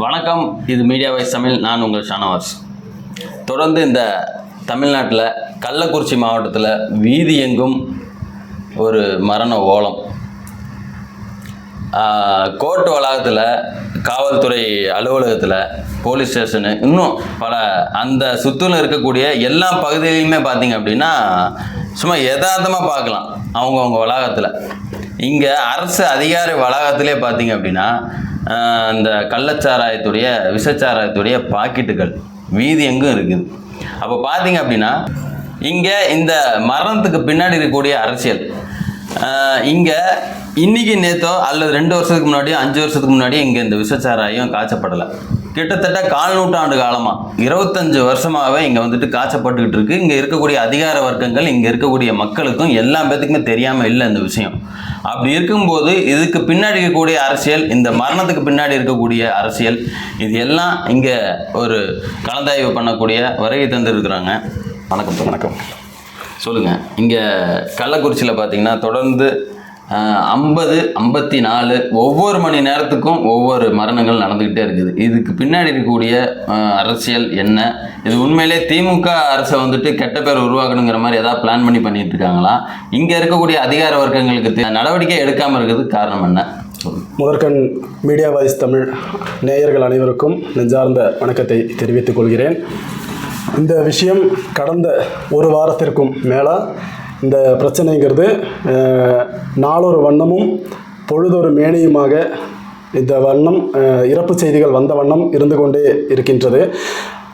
வணக்கம். இது media wise Tamil. நான் உங்கள் ஷானவாஸ். தொடர்ந்து இந்த தமிழ்நாட்டில் கள்ளக்குறிச்சி மாவட்டத்தில் வீதி எங்கும் ஒரு மரண ஓலம். கோர்ட் வளாகத்தில் காவல்துறை அலுவலகத்தில் போலீஸ் ஸ்டேஷனு இன்னும் பல அந்த சுற்றில் இருக்கக்கூடிய எல்லா பகுதியிலையுமே பார்த்தீங்க அப்படின்னா சும்மா யதார்த்தமாக பார்க்கலாம் அவங்கவுங்க வளாகத்தில். இங்கே அரசு அதிகாரி வளாகத்திலே பார்த்தீங்க அப்படின்னா அந்த இந்த கள்ளச்சாராயத்துடைய விஷச்சாராயத்துடைய பாக்கெட்டுகள் வீதி எங்கும் இருக்குது. அப்போ பார்த்தீங்க அப்படின்னா இங்கே இந்த மரணத்துக்கு பின்னாடி இருக்கக்கூடிய அரசியல் இங்கே இன்றைக்கி நேற்றோ அல்லது ரெண்டு வருஷத்துக்கு முன்னாடியோ அஞ்சு வருஷத்துக்கு முன்னாடியோ இங்கே இந்த விஷச்சாராயம் காய்ச்சப்படலை. கிட்டத்தட்ட கால் நூற்றாண்டு காலமாக இருபத்தஞ்சு வருஷமாகவே இங்கே வந்துட்டு காய்ச்சப்பட்டுக்கிட்டு இருக்கு. இங்கே இருக்கக்கூடிய அதிகார வர்க்கங்கள் இங்கே இருக்கக்கூடிய மக்களுக்கும் எல்லா பேத்துக்குமே தெரியாமல் இல்லை இந்த விஷயம். அப்படி இருக்கும்போது இதுக்கு பின்னாடி இருக்கக்கூடிய அரசியல் இந்த மரணத்துக்கு பின்னாடி இருக்கக்கூடிய அரசியல் இது எல்லாம் இங்கே ஒரு கலந்தாய்வு பண்ணக்கூடிய வருகை தந்திருக்கிறாங்க. வணக்கம் வணக்கம். சொல்லுங்கள் இங்கே கள்ளக்குறிச்சியில் பார்த்தீங்கன்னா தொடர்ந்து ஐம்பது ஐம்பத்தி நாலு ஒவ்வொரு மணி நேரத்துக்கும் ஒவ்வொரு மரணங்கள் நடந்துக்கிட்டே இருக்குது. இதுக்கு பின்னாடி இருக்கக்கூடிய அரசியல் என்ன? இது உண்மையிலே திமுக அரசை வந்துட்டு கெட்ட பேர் உருவாக்கணுங்கிற மாதிரி ஏதாவது பிளான் பண்ணி பண்ணிட்டு இருக்காங்களா? இங்கே இருக்கக்கூடிய அதிகார வர்க்கங்களுக்கு நடவடிக்கை எடுக்காமல் இருக்கிறதுக்கு காரணம் என்ன? முதற்கண் மீடியா வாய்ஸ் தமிழ் நேயர்கள் அனைவருக்கும் நெஞ்சார்ந்த வணக்கத்தை தெரிவித்துக் கொள்கிறேன். இந்த விஷயம் கடந்த ஒரு வாரத்திற்கும் மேலே இந்த பிரச்சனைங்கிறது நாளொரு வண்ணமும் பொழுதொரு மேனியுமாக இந்த வண்ணம் இறப்பு செய்திகள் வந்த வண்ணம் இருந்து கொண்டே இருக்கின்றது.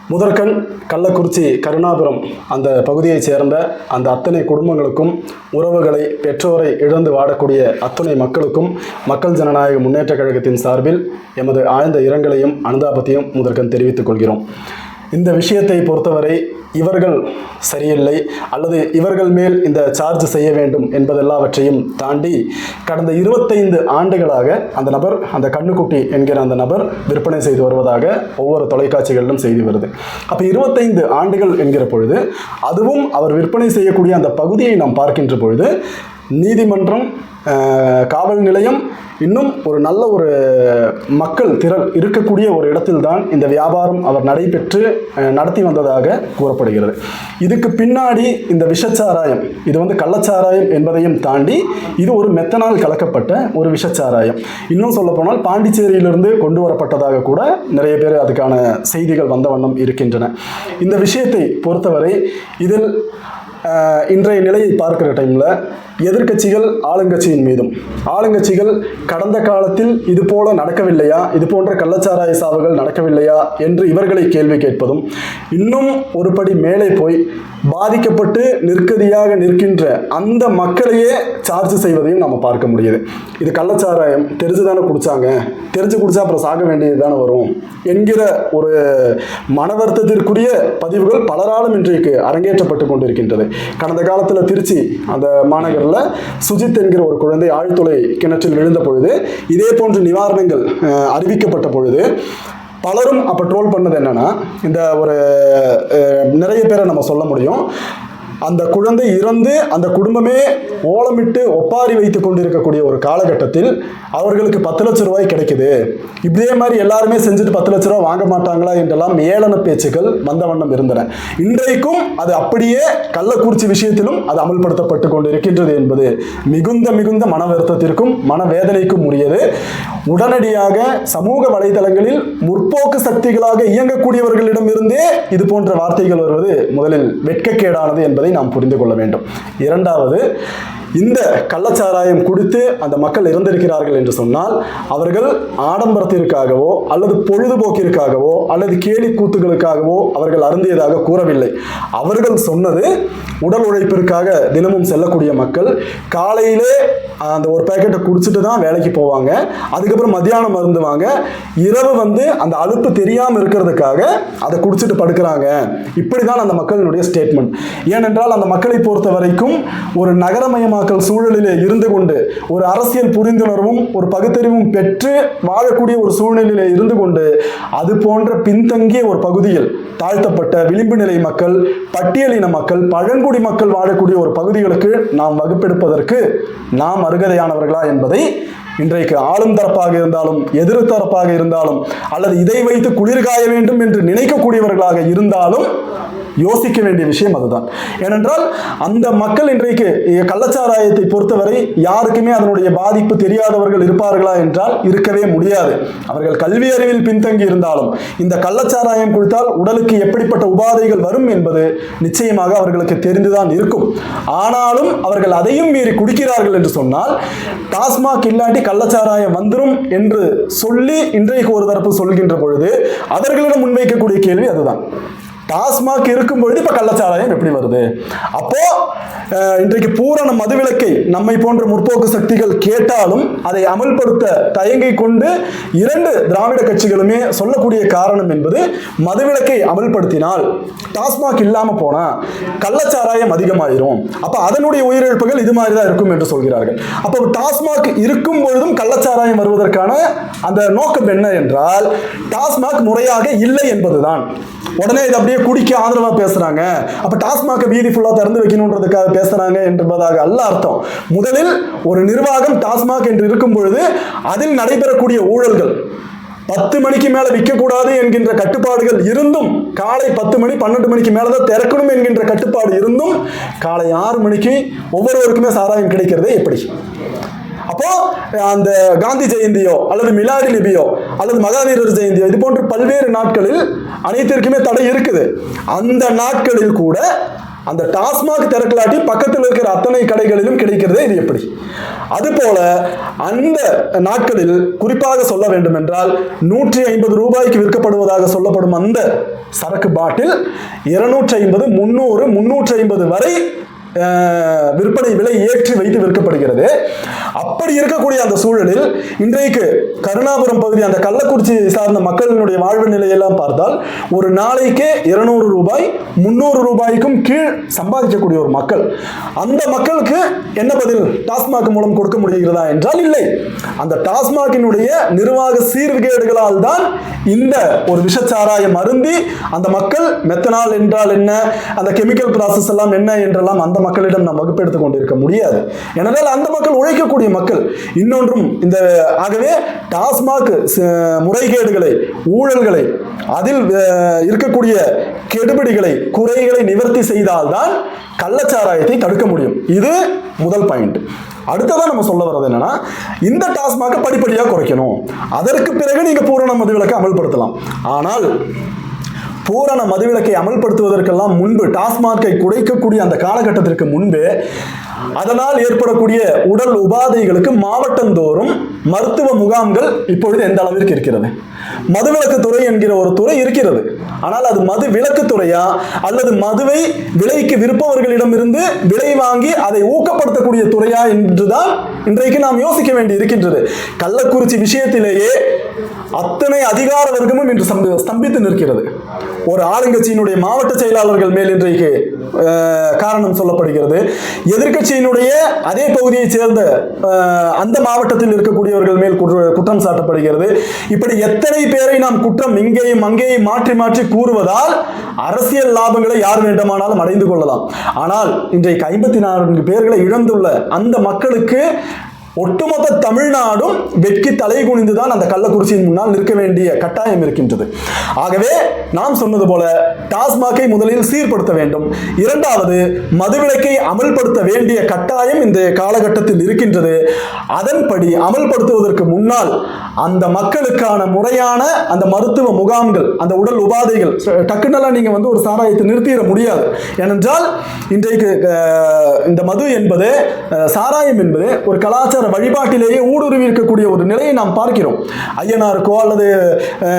முதற்கண் கள்ளக்குறிச்சி கருணாபுரம் அந்த பகுதியைச் சேர்ந்த அந்த அத்தனை குடும்பங்களுக்கும் உறவுகளை பெற்றோரை இழந்து வாடக்கூடிய அத்தனை மக்களுக்கும் மக்கள் ஜனநாயக முன்னேற்றக் கழகத்தின் சார்பில் எமது ஆழ்ந்த இரங்கலையும் அனுதாபத்தையும் முதற்கண் தெரிவித்துக் கொள்கிறோம். இந்த விஷயத்தை பொறுத்தவரை இவர்கள் சரியில்லை அல்லது இவர்கள் மேல் இந்த சார்ஜ் செய்ய வேண்டும் என்பதெல்லாவற்றையும் தாண்டி கடந்த இருபத்தைந்து ஆண்டுகளாக அந்த நபர் அந்த கண்ணுக்குட்டி என்கிற அந்த நபர் விற்பனை செய்து வருவதாக ஒவ்வொரு தொலைக்காட்சிகளிலும் செய்தி வருது. அப்போ இருபத்தைந்து ஆண்டுகள் என்கிற பொழுது அதுவும் அவர் விற்பனை செய்யக்கூடிய அந்த பகுதியை நாம் பார்க்கின்ற பொழுது நீதிமன்றம் காவல் நிலையம் இன்னும் ஒரு நல்ல ஒரு மக்கள் திரள் இருக்கக்கூடிய ஒரு இடத்தில்தான் இந்த வியாபாரம் அவர் நடைபெற்று நடத்தி வந்ததாக கூறப்படுகிறது. இதுக்கு பின்னாடி இந்த விஷச்சாராயம் இது வந்து கள்ளச்சாராயம் என்பதையும் தாண்டி இது ஒரு மெத்தனால் கலக்கப்பட்ட ஒரு விஷச்சாராயம். இன்னும் சொல்லப்போனால் பாண்டிச்சேரியிலிருந்து கொண்டு வரப்பட்டதாக கூட நிறைய பேர் அதுக்கான செய்திகள் வந்த வண்ணம் இருக்கின்றன. இந்த விஷயத்தை பொறுத்தவரை இதில் இன்றைய நிலையை பார்க்கிற டைமில் எதிர்க்கட்சிகள் ஆளுங்கட்சியின் மீதும். ஆளுங்கட்சிகள் கடந்த காலத்தில் இது போல நடக்கவில்லையா? இது போன்ற கள்ளச்சாராய சாவுகள் நடக்கவில்லையா? என்று இவர்களை கேள்வி கேட்பதும் இன்னும் ஒருபடி மேலே போய் பாதிக்கப்பட்டு நிற்கதியாக நிற்கின்ற அந்த மக்களையே சார்ஜ் செய்வதையும் நம்ம பார்க்க முடியுது. இது கள்ளச்சாராயம் தெரிஞ்சு தானே குடிச்சாங்க? தெரிஞ்சு குடிச்சா அப்புறம் சாக வேண்டியது தானே வரும்? என்கிற ஒரு மன வருத்தத்திற்குரிய பதிவுகள் பலராலும் இன்றைக்கு அரங்கேற்றப்பட்டு கொண்டிருக்கின்றது. கடந்த காலத்தில் திருச்சி அந்த மாநகரில் சுஜித் என்கிற ஒரு குழந்தை ஆழ்துளை கிணற்றில் விழுந்த பொழுது இதே போன்ற நிவாரணங்கள் அறிவிக்கப்பட்ட பொழுது பலரும் அப்போ ட்ரோல் பண்ணது என்னென்னா இந்த ஒரு நிறைய பேரை நம்ம சொல்ல முடியும். அந்த குழந்தை இறந்து அந்த குடும்பமே ஓலமிட்டு ஒப்பாரி வைத்து கொண்டிருக்கக்கூடிய ஒரு காலகட்டத்தில் அவர்களுக்கு பத்து லட்ச ரூபாய் கிடைக்குது. இப்படியே மாதிரி எல்லாருமே செஞ்சுட்டு பத்து லட்ச ரூபாய் வாங்க மாட்டாங்களா என்றெல்லாம் ஏளன பேச்சுக்கள் வந்த வண்ணம் இருந்தன. இன்றைக்கும் அது அப்படியே கள்ளக்குறிச்சி விஷயத்திலும் அது அமல்படுத்தப்பட்டு கொண்டு இருக்கின்றது என்பது மிகுந்த மிகுந்த மன வருத்தத்திற்கும் மனவேதனைக்கும் உரியது. உடனடியாக சமூக வலைதளங்களில் முற்போக்கு சக்திகளாக இயங்கக்கூடியவர்களிடமிருந்தே இது போன்ற வார்த்தைகள் வருவது முதலில் வெட்கக்கேடானது என்பதை நாம் புரிந்து கொள்ள வேண்டும். இரண்டாவது இந்த கள்ளச்சாராயம் குடித்து அந்த மக்கள் இறந்திருக்கிறார்கள் என்று சொன்னால் அவர்கள் ஆடம்பரத்திற்காகவோ அல்லது பொழுதுபோக்கிற்காகவோ அல்லது கேலி கூத்துகளுக்காகவோ அவர்கள் அருந்தியதாக கூறவில்லை. அவர்கள் சொன்னது உடல் உழைப்பிற்காக தினமும் செல்லக்கூடிய மக்கள் காலையிலே அந்த ஒரு பேக்கெட்டை குடிச்சிட்டு தான் வேலைக்கு போவாங்க. அதுக்கப்புறம் மத்தியானம் மருந்துவாங்க இரவு வந்து அந்த அழுப்பு தெரியாமல் இருக்கிறதுக்காக அதை குடிச்சிட்டு படுக்கிறாங்க. இப்படி தான் அந்த மக்களினுடைய ஸ்டேட்மெண்ட் ஏனென்றால் அந்த மக்களை பொறுத்த வரைக்கும் ஒரு நகரமயமாக நகரமயமாக்கல் சூழலிலே இருந்து கொண்டு ஒரு அரசியல் புரிந்துணர்வும் ஒரு பகுத்தறிவும் பெற்று வாழக்கூடிய ஒரு சூழ்நிலையிலே இருந்து கொண்டு அது போன்ற பின்தங்கிய ஒரு பகுதியில் தாழ்த்தப்பட்ட விளிம்பு நிலை மக்கள் பட்டியலின மக்கள் பழங்குடி மக்கள் வாழக்கூடிய ஒரு பகுதிகளுக்கு நாம் வகுப்பெடுப்பதற்கு நாம் அருகதையானவர்களா என்பதை இன்றைக்கு ஆளும் தரப்பாக இருந்தாலும் எதிர் தரப்பாக இருந்தாலும் அல்லது இதை வைத்து குளிர்காய வேண்டும் என்று நினைக்கக்கூடியவர்களாக இருந்தாலும் யோசிக்க வேண்டிய விஷயம் அதுதான். ஏனென்றால் அந்த மக்கள் இன்றைக்கு கள்ளச்சாராயத்தை பொறுத்தவரை யாருக்குமே அதனுடைய பாதிப்பு தெரியாதவர்கள் இருப்பார்களா என்றால் இருக்கவே முடியாது. அவர்கள் கல்வி அறிவில் பின்தங்கி இருந்தாலும் இந்த கள்ளச்சாராயம் குடித்தால் உடலுக்கு எப்படிப்பட்ட உபாதைகள் வரும் என்பது நிச்சயமாக அவர்களுக்கு தெரிந்துதான் இருக்கும். ஆனாலும் அவர்கள் அதையும் மீறி குடிக்கிறார்கள் என்று சொன்னால் டாஸ்மாக் இல்லாட்டி கள்ளச்சாராயம் வந்துடும் என்று சொல்லி இன்றைக்கு ஒரு தரப்பு சொல்கின்ற பொழுது அவர்களிடம் முன்வைக்கக்கூடிய கேள்வி அதுதான். டாஸ்மாக் இருக்கும் பொழுது இப்போ கள்ளச்சாராயம் எப்படி வருது. அப்போ இன்றைக்கு பூரண மதுவிலக்கை நம்மை போன்ற முற்போக்கு சக்திகள் கேட்டாலும் அதை அமல்படுத்த தயங்கிக் கொண்டு இரண்டு திராவிட கட்சிகளுமே சொல்லக்கூடிய காரணம் என்பது மதுவிலக்கை அமல்படுத்தினால் டாஸ்மாக் இல்லாம போனா கள்ளச்சாராயம் அதிகமாயிரும். அப்ப அதனுடைய உயிரிழப்புகள் இது மாதிரி தான் இருக்கும் என்று சொல்கிறார்கள். அப்போ டாஸ்மாக் இருக்கும் பொழுதும் கள்ளச்சாராயம் வருவதற்கான அந்த நோக்கம் என்ன என்றால் டாஸ்மாக் முறையாக இல்லை என்பதுதான். உடனே இது அப்படியே குடிக்க ஆதரவா பேசுறாங்க. அப்போ டாஸ்மாக வீதி ஃபுல்லா திறந்து வைக்கணுன்றதுக்காக பேசுறாங்க என்பதாக அல்ல அர்த்தம். முதலில் ஒரு நிர்வாகம் டாஸ்மாக் என்று இருக்கும் பொழுது அதில் நடைபெறக்கூடிய ஊழல்கள் பத்து மணிக்கு மேல விற்கக்கூடாது என்கின்ற கட்டுப்பாடுகள் இருந்தும் காலை பத்து மணி பன்னெண்டு மணிக்கு மேலே தான் திறக்கணும் என்கின்ற கட்டுப்பாடு இருந்தும் காலை ஆறு மணிக்கு ஒவ்வொருவருக்குமே சாராயம் கிடைக்கிறதே எப்படி? அப்போ அந்த காந்தி ஜெயந்தியோ அல்லது மிலாடி நபியோ அல்லது மகாவீரர் ஜெயந்தியோ இது போன்ற பல்வேறு நாட்களில் அனைத்திற்குமே தடை இருக்குது. அந்த நாட்களில் கூட அந்த டாஸ்மாக் திறக்கலாட்டி பக்கத்தில் இருக்கிற அத்தனை கடைகளிலும் கிடைக்கிறதே இது எப்படி? அதுபோல அந்த நாட்களில் குறிப்பாக சொல்ல வேண்டும் என்றால் நூற்றி ஐம்பது ரூபாய்க்கு விற்கப்படுவதாக சொல்லப்படும் அந்த சரக்கு பாட்டில் இருநூற்றி ஐம்பது முந்நூறு முன்னூற்றி ஐம்பது வரை விற்பனை விலை ஏற்றி வைத்து விற்கப்படுகிறது. அப்படி இருக்கக்கூடிய அந்த சூழலில் இன்றைக்கு கருணாபுரம் பகுதி அந்த கள்ளக்குறிச்சி சார்ந்த மக்களினுடைய வாழ்வு நிலையெல்லாம் பார்த்தால் ஒரு நாளைக்கே இருநூறு ரூபாய் முந்நூறு ரூபாய்க்கும் கீழ் சம்பாதிக்கக்கூடிய ஒரு மக்கள். அந்த மக்களுக்கு என்ன பதில்? டாஸ்மாக் மூலம் கொடுக்க முடிகிறதா என்றால் இல்லை. அந்த டாஸ்மாகினுடைய நிர்வாக சீர்கேடுகளால் தான் இந்த ஒரு விஷச்சாராயம் அருந்தி அந்த மக்கள் மெத்தனால் என்றால் என்ன அந்த கெமிக்கல் ப்ராசஸ் எல்லாம் என்ன என்றெல்லாம் அந்த மக்களிடம் நாம் வகுப்பெடுத்துக் கொண்டிருக்க முடியாது. ஏனென்றால் அந்த மக்கள் உழைக்கக்கூடிய மக்கள் இன்னொன்றும் இந்த ஆகவே டாஸ்மாக் முறைகேடுகளை ஊழல்களை அதில் இருக்கக்கூடிய கெடுபிடிகளை குறைகளை நிவர்த்தி செய்தால்தான் கள்ளச்சாராயத்தை தடுக்க முடியும். இது முதல் பாயிண்ட் அடுத்ததான் நம்ம சொல்ல வர்றது என்னன்னா இந்த டாஸ்மாக படிப்படியாக குறைக்கணும். அதற்கு பிறகு நீங்க பூரண மதுவிலக்கை அமல்படுத்தலாம். ஆனால் பூரண மதுவிலக்கை அமல்படுத்துவதற்கெல்லாம் முன்பு டாஸ்மாகை குறைக்கக்கூடிய அந்த காலகட்டத்திற்கு முன்பே அதனால் ஏற்படக்கூடிய உடல் உபாதைகளுக்கு மாவட்டந்தோறும் மருத்துவ முகாம்கள் இப்பொழுது எந்த அளவிற்கு இருக்கிறது? மதுவிலக்கு துறை என்கிற ஒரு துறை இருக்கிறது. ஆனால் அது மது விலக்கு துறையா அல்லது மதுவை விலைக்கு விற்பவர்களிடமிருந்து விலை வாங்கி அதை ஊக்கப்படுத்தக்கூடிய துறையா என்றுதான் இன்றைக்கு நாம் யோசிக்க வேண்டி இருக்கின்றது. கள்ளக்குறிச்சி விஷயத்திலேயே அத்தனை அதிகார வர்க்கமும் இன்று ஸ்தம்பித்து நிற்கிறது. ஒரு ஆளுங்கட்சியினுடைய மாவட்ட செயலாளர்கள் மேல் இன்றைக்கு காரணம் சொல்லப்படுகிறது. எதிர்க்கட்சியினுடைய அதே பகுதியைச் சேர்ந்த அந்த மாவட்டத்தில் இருக்கக்கூடியவர்கள் மேல் குற்ற- குற்றம் சாட்டப்படுகிறது. இப்படி எத்தனை பேரை நாம் குற்றம் இங்கேயும் அங்கேயும் மாற்றி மாற்றி கூறுவதால் அரசியல் லாபங்களை யார் வேண்டுமானாலும் அடைந்து கொள்ளலாம். ஆனால் இன்றைக்கு ஐம்பத்தி நான்கு பேர்களை இழந்துள்ள அந்த மக்களுக்கு ஒட்டுமொத்த தமிழ்நாடும் வெட்கி தலை குனிந்துதான் அந்த கள்ளக்குறிச்சியின் முன்னால் நிற்க வேண்டிய கட்டாயம் இருக்கின்றது. ஆகவே நாம் சொன்னது போல டாஸ்மாகை முதலில் சீர்படுத்த வேண்டும். இரண்டாவது மதுவிலக்கை அமல்படுத்த வேண்டிய கட்டாயம் இந்த காலகட்டத்தில் இருக்கின்றது. அதன்படி அமல்படுத்துவதற்கு முன்னால் அந்த மக்களுக்கான முறையான அந்த மருத்துவ முகாம்கள் அந்த உடல் உபாதைகள் டக்குனெல்லாம் நீங்க வந்து ஒரு சாராயத்தை நிறுத்திட முடியாது. ஏனென்றால் இன்றைக்கு இந்த மது என்பது சாராயம் என்பது ஒரு கலாச்சார வழிபாட்டிலேயே ஊடுருவி இருக்கக்கூடிய ஒரு நிலையை நாம் பார்க்கிறோம். ஐயனாருக்கோ அல்லது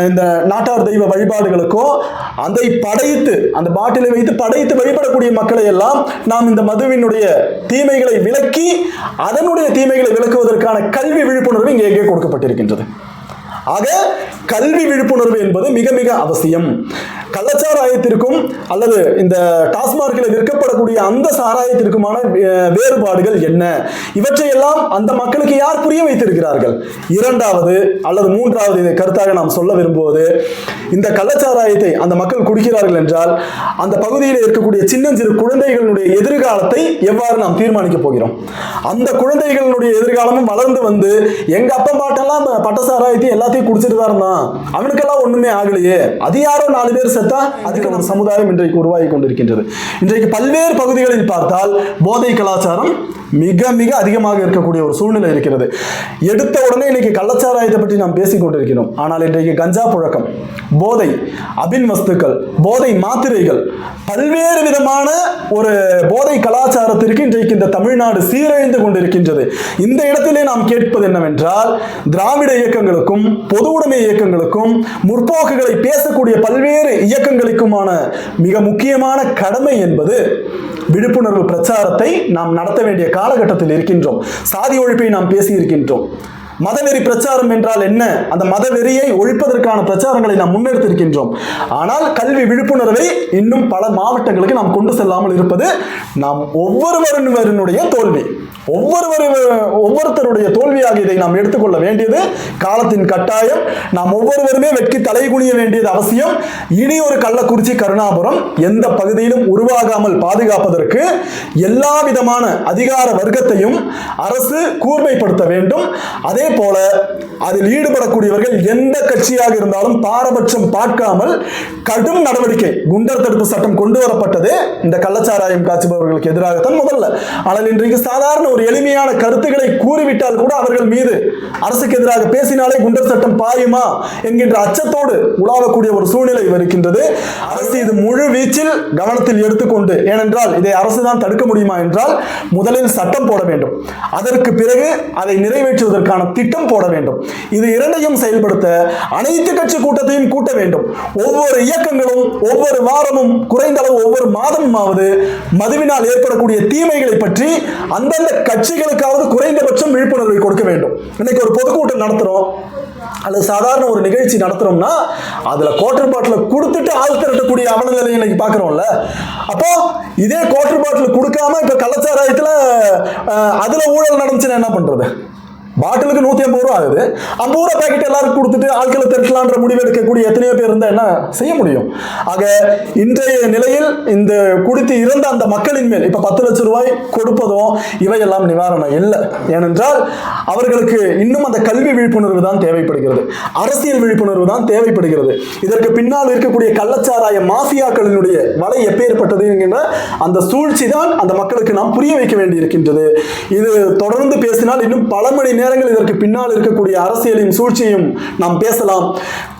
இந்த நாட்டார் தெய்வ வழிபாடுகளுக்கோ அதை படைத்து அந்த பாட்டிலை வைத்து படைத்து வழிபடக்கூடிய மக்களை எல்லாம் நாம் இந்த மதுவினுடைய தீமைகளை விலக்கி அதனுடைய தீமைகளை விளக்குவதற்கான கல்வி விழிப்புணர்வு இங்கே எங்கே கொடுக்கப்பட்டிருக்கின்றது. ஆக கல்வி விழிப்புணர்வு என்பது மிக மிக அவசியம். கள்ளச்சாராயத்திற்கும் அல்லது இந்த டாஸ்மார்க்கில் விற்கப்படக்கூடிய அந்த சாராயத்திற்குமான வேறுபாடுகள் என்ன? இவற்றையெல்லாம் அந்த மக்களுக்கு யார் புரிய வைத்திருக்கிறார்கள்? இரண்டாவது அல்லது மூன்றாவது இதை கருத்தாக நாம் சொல்ல விரும்புவது இந்த கள்ளச்சாராயத்தை அந்த மக்கள் குடிக்கிறார்கள் என்றால் அந்த பகுதியில் இருக்கக்கூடிய சின்னஞ்சிறு குழந்தைகளுடைய எதிர்காலத்தை எவ்வாறு நாம் தீர்மானிக்க போகிறோம்? அந்த குழந்தைகளுடைய எதிர்காலமும் வளர்ந்து வந்து எங்க அப்பா பாட்டெல்லாம் பட்ட சாராயத்தையும் எல்லாத்தையும் குடிச்சிட்டு தான் இருந்தான் அவனுக்கெல்லாம் ஒண்ணுமே ஆகலையே. அது யாரோ நாலு பேர் செத்தா அதுக்கு நம்ம சமுதாயம் இன்றைக்கு உருவாகி கொண்டிருக்கின்றது. இன்றைக்கு பல்வேறு பகுதிகளில் பார்த்தால் போதை கலாச்சாரம் மிக மிக அதிகமாக இருக்கக்கூடிய ஒரு சூழ்நிலை இருக்கிறது. எடுத்த உடனே இன்னைக்கு கள்ளச்சாராயத்தை பற்றி நாம் பேசிக் கொண்டிருக்கிறோம். ஆனால் இன்றைக்கு கஞ்சா புழக்கம் போதை அபின் வஸ்துக்கள் போதை மாத்திரைகள் பல்வேறு விதமான ஒரு போதை கலாச்சாரத்திற்கு இன்றைக்கு இந்த தமிழ்நாடு சீரழிந்து கொண்டிருக்கின்றது. இந்த இடத்திலே நாம் கேட்பது என்னவென்றால் திராவிட இயக்கங்களுக்கும் பொது உடைமை இயக்கங்களுக்கும் முற்போக்குகளை பேசக்கூடிய பல்வேறு இயக்கங்களுக்குமான மிக முக்கியமான கடமை என்பது விழிப்புணர்வு பிரச்சாரத்தை நாம் நடத்த வேண்டிய காலகட்டத்தில் இருக்கின்றோம். சாதி ஒழிப்பை நாம் பேசி இருக்கின்றோம் மதவெறி பிரச்சாரம் என்றால் என்ன? அந்த மதவெறியை ஒழிப்பதற்கான பிரச்சாரங்களை நாம் முன்னெடுத்திருக்கின்றோம். ஆனால் கல்வி விழிப்புணர்வை இன்னும் பல மாவட்டங்களுக்கு நாம் கொண்டு செல்லாமல் இருப்பது நாம் ஒவ்வொருவருடைய தோல்வி. ஒவ்வொருவர் ஒவ்வொருத்தருடைய தோல்வியாக இதை நாம் எடுத்துக்கொள்ள வேண்டியது காலத்தின் கட்டாயம். நாம் ஒவ்வொருவருமே வெட்கி தலைகுனிய வேண்டியது அவசியம். இனி ஒரு கள்ளக்குறிச்சி கருணாபுரம் எந்த பகுதியிலும் உருவாகாமல் பாதுகாப்பதற்கு எல்லா விதமான அதிகார வர்க்கத்தையும் அரசு கூர்மைப்படுத்த வேண்டும். அதே போல அதில் ஈடுபடக்கூடியவர்கள் எந்த கட்சியாக இருந்தாலும் பாரபட்சம் பார்க்காமல் கடும் நடவடிக்கை குண்டர் தடுப்பு சட்டம் கொண்டு வரப்பட்டது. இந்த கள்ளச்சாராயம் காய்ச்சுபவர்களுக்கு எதிராகத்தான் முதல்ல. ஆனால் இன்றைக்கு சாதாரண ஒரு எளிமையான கருத்துக்களை கூறிவிட்டால் கூட அவர்கள் மீது அரசுக்கு எதிராக பேசினாலே குண்டர் சட்டம் பாயுமா என்கின்ற அச்சத்தோடு உலாவக்கூடிய ஒரு சூழ்நிலை இருக்கின்றது. அரசு இது முழு வீச்சில் கவனத்தில் எடுத்துக்கொண்டு ஏனென்றால் இதை அரசு தான் தடுக்க முடியுமா என்றால் முதலில் சட்டம் போட வேண்டும். அதற்கு பிறகு அதை நிறைவேற்றுவதற்கான திட்டம் போட வேண்டும். இது இரண்டையும் செயல்படுத்த அனைத்து கட்சி கூட்டத்தையும் கூட்ட வேண்டும். ஒவ்வொரு இயக்கங்களும் ஒவ்வொரு வாரமும் குறைந்த அளவு ஒவ்வொரு மாதமுமாவது மதுவினால் ஏற்படக்கூடிய தீமைகளை பற்றி அந்தந்த கட்சிகளுக்காவது குறைந்தபட்சம் விழிப்புணர்வை கொடுக்க வேண்டும். இன்னைக்கு ஒரு பொதுக்கூட்டம் நடத்துறோம். அல்லது சாதாரண ஒரு நிகழ்ச்சி நடத்துறோம்னா அதுல குவார்டர் பாட்டில் கொடுத்துட்டு ஆள் திரட்டக்கூடிய அவலநிலை இன்னைக்கு பார்க்குறோம்ல. அப்போ இதே குவார்டர் பாட்டில் கொடுக்காம இப்ப கள்ளச்சாராயத்துல அதில் அதுல ஊழல் நடந்துச்சுன்னா என்ன பண்றது? பாட்டிலுக்கு நூத்தி ஐம்பது ரூபா ஆகுது. ஐம்பது ரூபா பேக்கெட் எல்லாருக்கும் கொடுத்துட்டு ஆட்களை திரட்டலான்ற முடிவு எடுக்கக்கூடிய எத்தனையோ பேர் இருந்தால் என்ன செய்ய முடியும்? ஆக இன்றைய நிலையில் இந்த குடித்து இறந்த அந்த மக்களின் மேல் இப்ப பத்து லட்சம் ரூபாய் கொடுப்பதும் இவையெல்லாம் நிவாரணம் இல்லை. ஏனென்றால் அவர்களுக்கு இன்னும் அந்த கல்வி விழிப்புணர்வு தான் தேவைப்படுகிறது. அரசியல் விழிப்புணர்வு தான் தேவைப்படுகிறது. இதற்கு பின்னால் இருக்கக்கூடிய கள்ளச்சாராய மாஃபியாக்களினுடைய வலை எப்பேற்பட்டது என்கின்ற அந்த சூழ்ச்சி தான் அந்த மக்களுக்கு நாம் புரிய வைக்க வேண்டி இருக்கின்றது இது தொடர்ந்து பேசினால் இன்னும் பல மணி நேரங்கள் இதற்கு பின்னால் இருக்கக்கூடிய அரசியலையும் சூழ்ச்சியையும் நாம் பேசலாம்.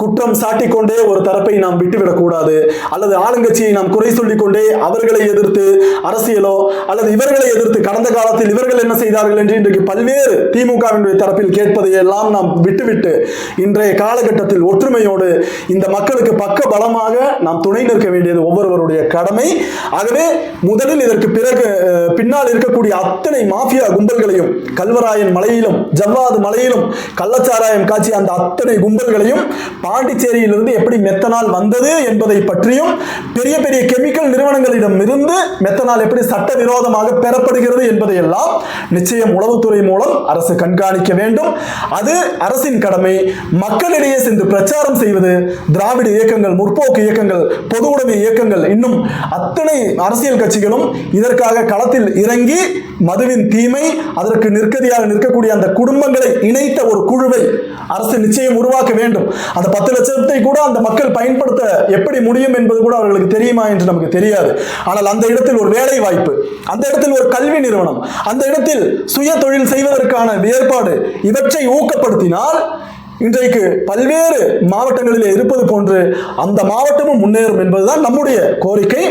குற்றம் சாட்டிக்கொண்டே ஒரு தரப்பை நாம் விட்டுவிடக்கூடாது. அல்லது ஆளுங்கட்சியை நாம் குறை சொல்லிக்கொண்டே அவர்களை எதிர்த்து அரசியலோ அல்லது இவர்களை எதிர்த்து கடந்த காலத்தில் இவர்கள் என்ன செய்தார்கள் என்று இன்றைக்கு பல்வேறு திமுகவினுடைய தரப்பில் கேட்பதை எல்லாம் நாம் விட்டுவிட்டு இன்றைய காலகட்டத்தில் ஒற்றுமையோடு இந்த மக்களுக்கு பக்க பலமாக நாம் துணை நிற்க வேண்டியது ஒவ்வொருவருடைய கடமை. ஆகவே முதலில் இதற்கு பிறகு பின்னால் இருக்கக்கூடிய அத்தனை மாஃபியா கும்பல்களையும் கல்வராயன் மலையிலும் ஜவ்வாது மலையிலும் கள்ளச்சாராயம் காட்சி அந்த அத்தனை கும்பல்களையும் பாண்டிச்சேரியிலிருந்து எப்படி மெத்தனால் வந்தது என்பதை பற்றியும் பெரிய பெரிய கெமிக்கல் நிறுவனங்களிடம் இருந்து மெத்தனால் எப்படி சட்டவிரோதமாக பெறப்படுகிறது என்பதை எல்லாம் நிச்சயம் உளவுத்துறை மூலம் அரசு கண்காணிக்க வேண்டும். அது அரசின் கடமை. மக்களிடையே சென்று பிரச்சாரம் செய்வது திராவிட இயக்கங்கள் முற்போக்கு இயக்கங்கள் பொது உடைமை இயக்கங்கள் இன்னும் அத்தனை அரசியல் கட்சிகளும் இதற்காக களத்தில் இறங்கி மதுவின் தீமை அதற்கு நிற்கதியாக நிற்கக்கூடிய அந்த குடும்பங்களை இணைத்த ஒரு குழுவை அரசு நிச்சயம் உருவாக்க வேண்டும். அந்த பத்து லட்சத்தை கூட அந்த மக்கள் பயன்படுத்த எப்படி முடியும் என்பது கூட அவர்களுக்கு தெரியுமா என்று நமக்கு தெரியாது. ஆனால் அந்த இடத்தில் ஒரு வேலை வாய்ப்பு அந்த இடத்தில் ஒரு கல்வி நிறுவனம் அந்த இடத்தில் சுய தொழில் செய்வதற்கான ஏற்பாடு இவற்றை ஊக்கப்படுத்தினால் இன்றைக்கு பல்வேறு மாவட்டங்களிலே இருப்பது போன்று அந்த மாவட்டமும் முன்னேறும் என்பதுதான் நம்முடைய கோரிக்கை.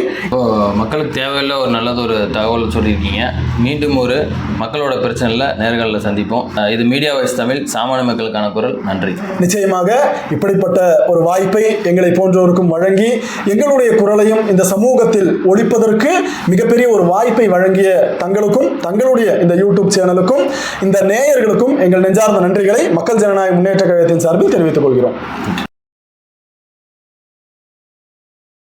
மக்களுக்கு தேவையில்ல ஒரு நல்லது ஒரு தகவல் சொல்லியிருக்கீங்க. மீண்டும் ஒரு மக்களோட பிரச்சனையில் நேர்காணலில் சந்திப்போம். இது மீடியா வாய்ஸ் தமிழ் சாமானிய மக்களுக்கான குரல். நன்றி. நிச்சயமாக இப்படிப்பட்ட ஒரு வாய்ப்பை எங்களை போன்றோருக்கும் வழங்கி எங்களுடைய குரலையும் இந்த சமூகத்தில் ஒழிப்பதற்கு மிகப்பெரிய ஒரு வாய்ப்பை வழங்கிய தங்களுக்கும் தங்களுடைய இந்த யூடியூப் சேனலுக்கும் இந்த நேயர்களுக்கும் எங்கள் நெஞ்சார்ந்த நன்றிகளை மக்கள் ஜனநாயக முன்னேற்ற கழகத்தின் சார்பில் தெரிவித்துக் கொள்கிறோம்.